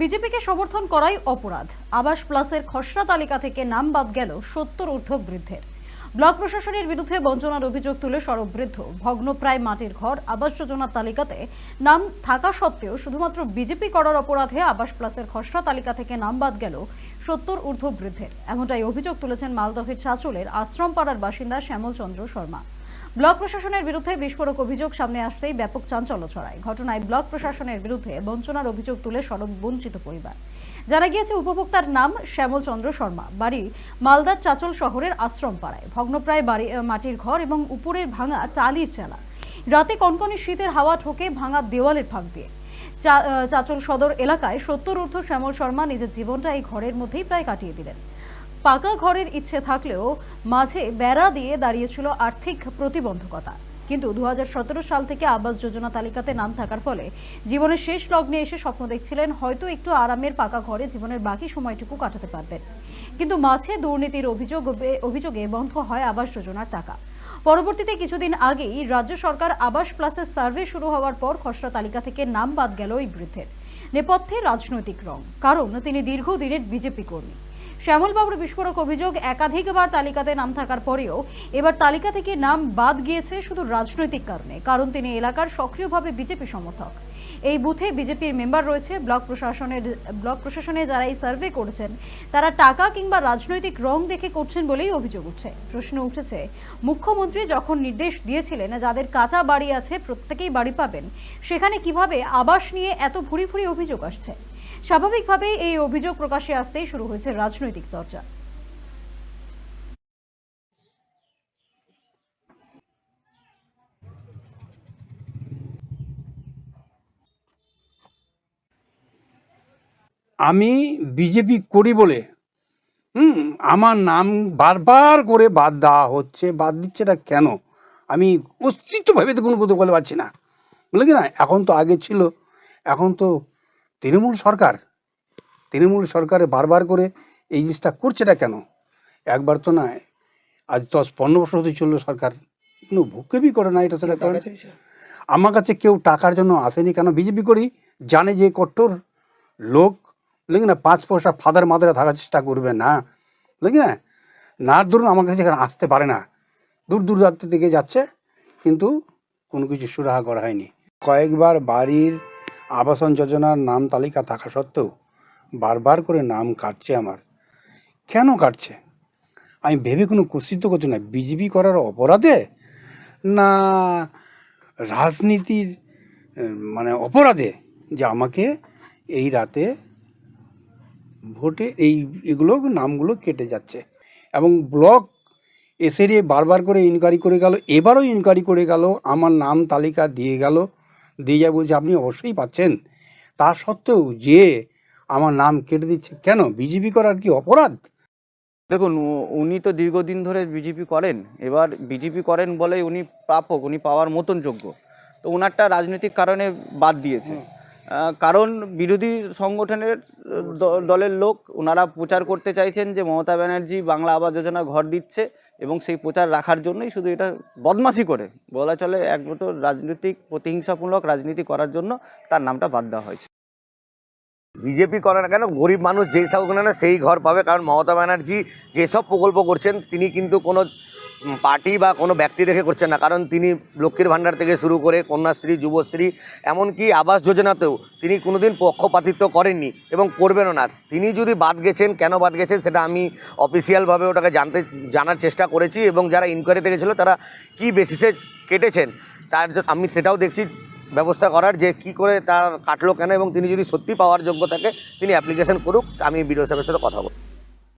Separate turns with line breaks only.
বিজেপিকে সমর্থন করাই অপরাধ। আবাস প্লাসের খসড়া তালিকা থেকে নাম বাদ গেল সত্তর ঊর্ধ্ব বৃদ্ধের ব্লক প্রশাসনের বিরুদ্ধে বঞ্চনার অভিযোগ তুলে সরব বৃদ্ধ। ভগ্নপ্রায় মাটির ঘর, আবাস যোজনার তালিকাতে নাম থাকা সত্ত্বেও শুধুমাত্র বিজেপি করার অপরাধে আবাস প্লাসের খসড়া তালিকা থেকে নাম বাদ গেল সত্তর ঊর্ধ্ব বৃদ্ধের এমনটাই অভিযোগ তুলেছেন মালদহের চাঁচলের আশ্রমপাড়ার বাসিন্দা শ্যামল চন্দ্র শর্মা। ব্লক প্রশাসনের বিরুদ্ধে বিস্ফোরক অভিযোগ সামনে আসতেই ব্যাপক চাঞ্চল্য ছড়ায়। ঘটনায় ব্লক প্রশাসনের বিরুদ্ধে বঞ্চনার অভিযোগ তুলে সড়ক বঞ্চিত পরিবার। জানা গিয়েছে, উপভোক্তার নাম শ্যামল চন্দ্র শর্মা। বাড়ি মালদার চাচল শহরের আশ্রম পাড়ায়। ভগ্নপ্রায় বাড়ি মাটির ঘর এবং উপরের ভাঙা টালির চালা। রাতে কনকনে শীতের হাওয়া ঠোকে ভাঙা দেওয়ালের ফাঁক দিয়ে। চাচল সদর এলাকায় সত্তর ঊর্ধ্ব শ্যামল শর্মা নিজের জীবনটা এই ঘরের মধ্যেই প্রায় কাটিয়ে দিলেন। পাকা ঘরের ইচ্ছে থাকলেও মাঝে বেড়া দিয়ে দাঁড়িয়েছিল আর্থিক প্রতিবন্ধকতা। কিন্তু দু হাজার সতেরো সাল থেকে আবাস যোজনা তালিকাতে নাম থাকার ফলে জীবনের শেষ লগ্নে এসে স্বপ্ন দেখছিলেন হয়তো একটু আরামের পাকা ঘরে জীবনের বাকি সময়টুকু কাটাতে পারবেন। কিন্তু মাঝে দুর্নীতির অভিযোগ অভিযোগে বন্ধ হয় আবাস যোজনার টাকা। পরবর্তীতে কিছুদিন আগেই রাজ্য সরকার আবাস প্লাসের সার্ভে শুরু হওয়ার পর খসড়া তালিকা থেকে নাম বাদ গেল এই বৃদ্ধের। নেপথ্যে রাজনৈতিক রং, কারণ তিনি দীর্ঘদিনের বিজেপি কর্মী। শ্যামলবাবুর বিস্ফোরক অভিযোগ একাধিকবার তালিকাতে নাম থাকার পরেও এবার তালিকা থেকে নাম বাদ গিয়েছে শুধু রাজনৈতিক কারণে, কারণ তিনি এলাকার সক্রিয়ভাবে বিজেপি সমর্থক। এই বুথে বিজেপির মেম্বার রয়েছে। ব্লক প্রশাসনের, ব্লক প্রশাসনে যারা এই সার্ভে করেছেন, তারা টাকা কিংবা রাজনৈতিক রং দেখে করছেন বলেই অভিযোগ উঠছে। প্রশ্ন উঠেছে, মুখ্যমন্ত্রী যখন নির্দেশ দিয়েছিলেন যাদের কাঁচা বাড়ি আছে, প্রত্যেকেই বাড়ি পাবেন, সেখানে কীভাবে আবাস নিয়ে এত ভুরি ভুরি অভিযোগ আসছে? স্বাভাবিকভাবেই এই অভিযোগ প্রকাশে আসতেই শুরু হয়েছে রাজনৈতিক চর্চা।
আমি বিজেপি করি বলে, হুম, আমার নাম বারবার করে বাদ দেওয়া হচ্ছে, বাদ দিচ্ছে না কেন? আমি অস্তিত্বভাবে তো কোনো কথা বলে পারছি না। বুঝলে কি না? এখন তো আগে ছিল, এখন তো তৃণমূল সরকার, তৃণমূল সরকারে বারবার করে এই জিনিসটা করছে না কেন? একবার তো নয় আজ দশ পনেরো বছর হতে চলল সরকার, কোনো ভুকেবি করে না এটা সেটা করে আমার কাছে কেউ টাকার জন্য আসেনি কেন? বিজেপি করি, জানে যে কট্টর লোক বুঝলি না, পাঁচ পয়সা ফাদার মাদারে থাকার চেষ্টা করবে না। বুঝলি না না, ধরুন আমার কাছে এখানে আসতে পারে না। দূর দূর রাত্রি থেকে যাচ্ছে, কিন্তু কোনো কিছু সুরাহা করা হয়নি। কয়েকবার বাড়ির আবাসন যোজনার নাম তালিকা থাকা সত্ত্বেও বারবার করে নাম কাটছে আমার। কেন কাটছে? আমি ভেবে কোনো কুৎসিত করছি না। বিজেপি করার অপরাধে? না, রাজনীতির মানে অপরাধে যে আমাকে এই রাতে ভোটে এই এগুলো নামগুলো কেটে যাচ্ছে। এবং ব্লক এসে রে বারবার করে ইনকোয়ারি করে গেল এবারও ইনকোয়ারি করে গেল আমার নাম তালিকা দিয়ে গেল দিয়ে যায় বলছে আপনি অবশ্যই পাচ্ছেন। তা সত্ত্বেও যে আমার নাম কেটে দিচ্ছে কেন? বিজেপি করার কি অপরাধ?
দেখুন উনি তো দীর্ঘদিন ধরে বিজেপি করেন। এবার বিজেপি করেন বলে উনি প্রাপক উনি পাওয়ার মতন যোগ্য। তো ওনারটা রাজনৈতিক কারণে বাদ দিয়েছে। কারণ বিরোধী সংগঠনের দলের লোক, ওনারা প্রচার করতে চাইছেন যে মমতা ব্যানার্জি বাংলা আবাস যোজনা ঘর দিচ্ছে এবং সেই প্রচার রাখার জন্যই শুধু এটা বদমাশি করে। বলা চলে একমাত্র রাজনৈতিক প্রতিহিংসামূলক রাজনীতি করার জন্য তার নামটা বাদ দেওয়া হয়েছে।
বিজেপি করে না কেন? গরিব মানুষ যেই থাকুক না সেই ঘর পাবে। কারণ মমতা ব্যানার্জি যেসব প্রকল্প করছেন, তিনি কিন্তু কোনো পার্টি বা কোনো ব্যক্তি দেখে করছেন না। কারণ তিনি লক্ষ্মীর ভাণ্ডার থেকে শুরু করে কন্যাশ্রী, যুবশ্রী, এমনকি আবাস যোজনাতেও তিনি কোনোদিন পক্ষপাতিত্ব করেননি এবং করবেনও না। তিনি যদি বাদ গেছেন, কেন বাদ গেছেন সেটা আমি অফিসিয়ালভাবে ওটাকে জানতে, জানার চেষ্টা করেছি এবং যারা ইনকোয়ারিতে গেছিল তারা কী বেসিসে কেটেছেন তার আমি সেটাও দেখছি ব্যবস্থা করার যে কি করে তার কাটলো কেন এবং তিনি যদি সত্যি পাওয়ার যোগ্য থাকে, তিনি অ্যাপ্লিকেশন করুক, আমি বিডিও সাহেবের সাথে কথা বলব।